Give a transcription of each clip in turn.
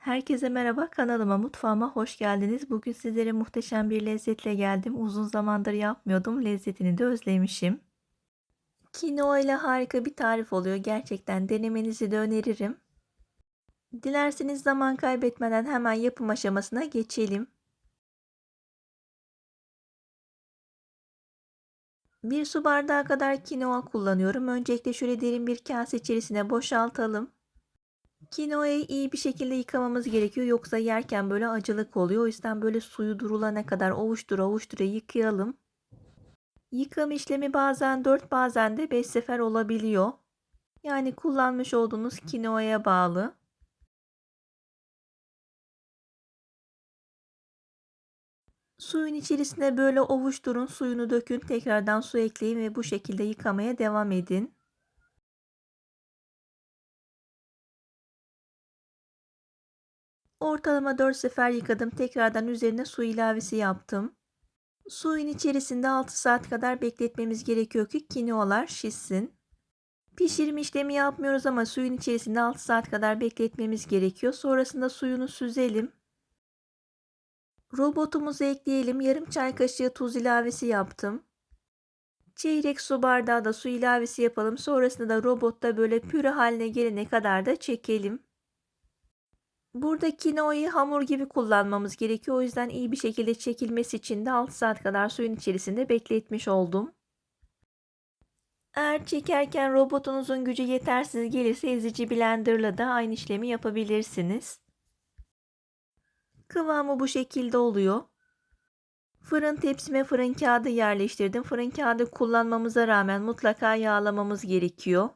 Herkese merhaba, kanalıma, mutfağıma hoş geldiniz. Bugün sizlere muhteşem bir lezzetle geldim. Uzun zamandır yapmıyordum. Lezzetini de özlemişim. Kinoa ile harika bir tarif oluyor. Gerçekten denemenizi de öneririm. Dilerseniz zaman kaybetmeden hemen yapım aşamasına geçelim. Bir su bardağı kadar kinoa kullanıyorum. Öncelikle şöyle derin bir kase içerisine boşaltalım. Kinoayı iyi bir şekilde yıkamamız gerekiyor. Yoksa yerken böyle acılık oluyor. O yüzden böyle suyu durulana kadar ovuştura ovuştura yıkayalım. Yıkama işlemi bazen 4 bazen de 5 sefer olabiliyor. Yani kullanmış olduğunuz kinoaya bağlı. Suyun içerisine böyle ovuşturun, suyunu dökün, tekrardan su ekleyin ve bu şekilde yıkamaya devam edin. Ortalama 4 sefer yıkadım. Tekrardan üzerine su ilavesi yaptım. Suyun içerisinde 6 saat kadar bekletmemiz gerekiyor ki kinoalar şişsin. Pişirme işlemi yapmıyoruz ama suyun içerisinde 6 saat kadar bekletmemiz gerekiyor. Sonrasında suyunu süzelim. Robotumuzu ekleyelim. Yarım çay kaşığı tuz ilavesi yaptım. Çeyrek su bardağı da su ilavesi yapalım. Sonrasında da robotta böyle püre haline gelene kadar da çekelim. Burada kinoayı hamur gibi kullanmamız gerekiyor. O yüzden iyi bir şekilde çekilmesi için de 6 saat kadar suyun içerisinde bekletmiş oldum. Eğer çekerken robotunuzun gücü yetersiz gelirse ezici blenderla da aynı işlemi yapabilirsiniz. Kıvamı bu şekilde oluyor. Fırın tepsime fırın kağıdı yerleştirdim. Fırın kağıdı kullanmamıza rağmen mutlaka yağlamamız gerekiyor.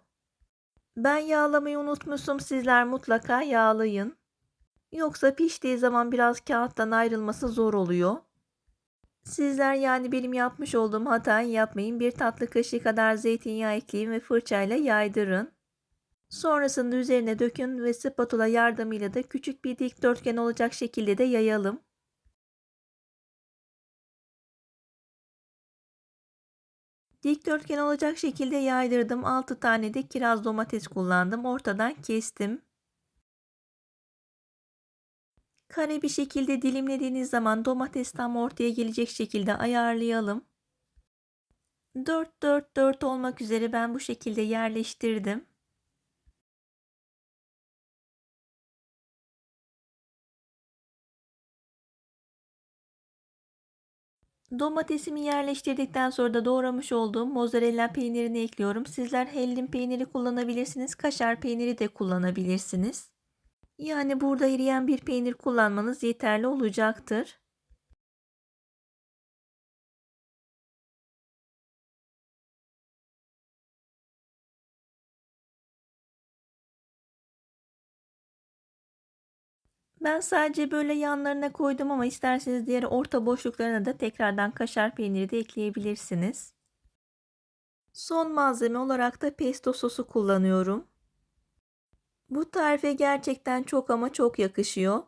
Ben yağlamayı unutmuşum. Sizler mutlaka yağlayın. Yoksa piştiği zaman biraz kağıttan ayrılması zor oluyor. Sizler yani benim yapmış olduğum hatayı yapmayın. Bir tatlı kaşığı kadar zeytinyağı ekleyin ve fırçayla yaydırın. Sonrasında üzerine dökün ve spatula yardımıyla da küçük bir dikdörtgen olacak şekilde de yayalım. Dikdörtgen olacak şekilde yaydırdım. 6 tane de kiraz domates kullandım. Ortadan kestim. Kare bir şekilde dilimlediğiniz zaman domates tam ortaya gelecek şekilde ayarlayalım. 4 4 4 olmak üzere ben bu şekilde yerleştirdim. Domatesimi yerleştirdikten sonra da doğramış olduğum mozzarella peynirini ekliyorum. Sizler hellim peyniri kullanabilirsiniz, kaşar peyniri de kullanabilirsiniz. Yani burada eriyen bir peynir kullanmanız yeterli olacaktır. Ben sadece böyle yanlarına koydum ama isterseniz diğer orta boşluklarına da tekrardan kaşar peyniri de ekleyebilirsiniz. Son malzeme olarak da pesto sosu kullanıyorum. Bu tarife gerçekten çok ama çok yakışıyor.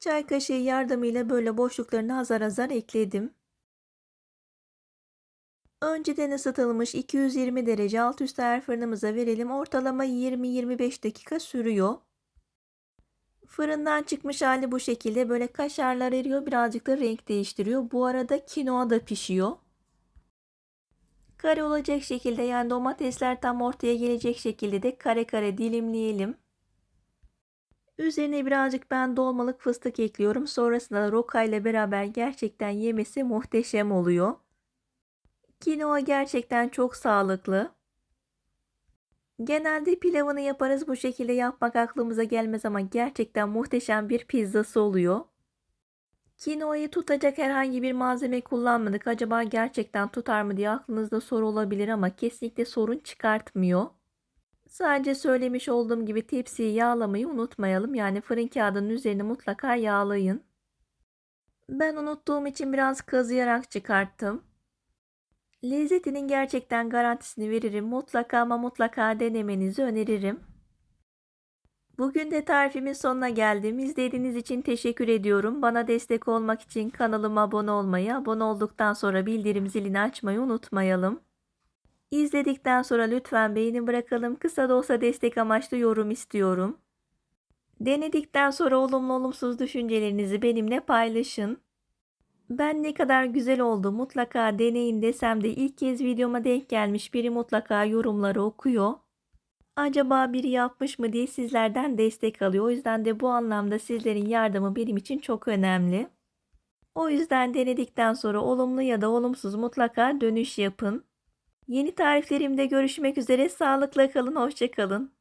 Çay kaşığı yardımıyla böyle boşluklarını azar azar ekledim. Önceden ısıtılmış 220 derece alt üst ayar fırınımıza verelim. Ortalama 20-25 dakika sürüyor. Fırından çıkmış hali bu şekilde böyle kaşarlar eriyor birazcık da renk değiştiriyor. Bu arada kinoa da pişiyor. Kare olacak şekilde yani domatesler tam ortaya gelecek şekilde de kare kare dilimleyelim. Üzerine birazcık ben dolmalık fıstık ekliyorum. Sonrasında da roka ile beraber gerçekten yemesi muhteşem oluyor. Kinoa gerçekten çok sağlıklı. Genelde pilavını yaparız bu şekilde yapmak aklımıza gelmez ama gerçekten muhteşem bir pizzası oluyor. Kinoayı tutacak herhangi bir malzeme kullanmadık. Acaba gerçekten tutar mı diye aklınızda soru olabilir ama kesinlikle sorun çıkartmıyor. Sadece söylemiş olduğum gibi tepsiyi yağlamayı unutmayalım. Yani fırın kağıdının üzerini mutlaka yağlayın. Ben unuttuğum için biraz kazıyarak çıkarttım. Lezzetinin gerçekten garantisini veririm. Mutlaka ama mutlaka denemenizi öneririm. Bugün de tarifimin sonuna geldim. İzlediğiniz için teşekkür ediyorum. Bana destek olmak için kanalıma abone olmayı, abone olduktan sonra bildirim zilini açmayı unutmayalım. İzledikten sonra lütfen beğeni bırakalım. Kısa da olsa destek amaçlı yorum istiyorum. Denedikten sonra olumlu olumsuz düşüncelerinizi benimle paylaşın. Ben ne kadar güzel oldu mutlaka deneyin desem de ilk kez videoma denk gelmiş biri mutlaka yorumları okuyor. Acaba biri yapmış mı diye sizlerden destek alıyor. O yüzden de bu anlamda sizlerin yardımı benim için çok önemli. O yüzden denedikten sonra olumlu ya da olumsuz mutlaka dönüş yapın. Yeni tariflerimde görüşmek üzere. Sağlıkla kalın, hoşça kalın.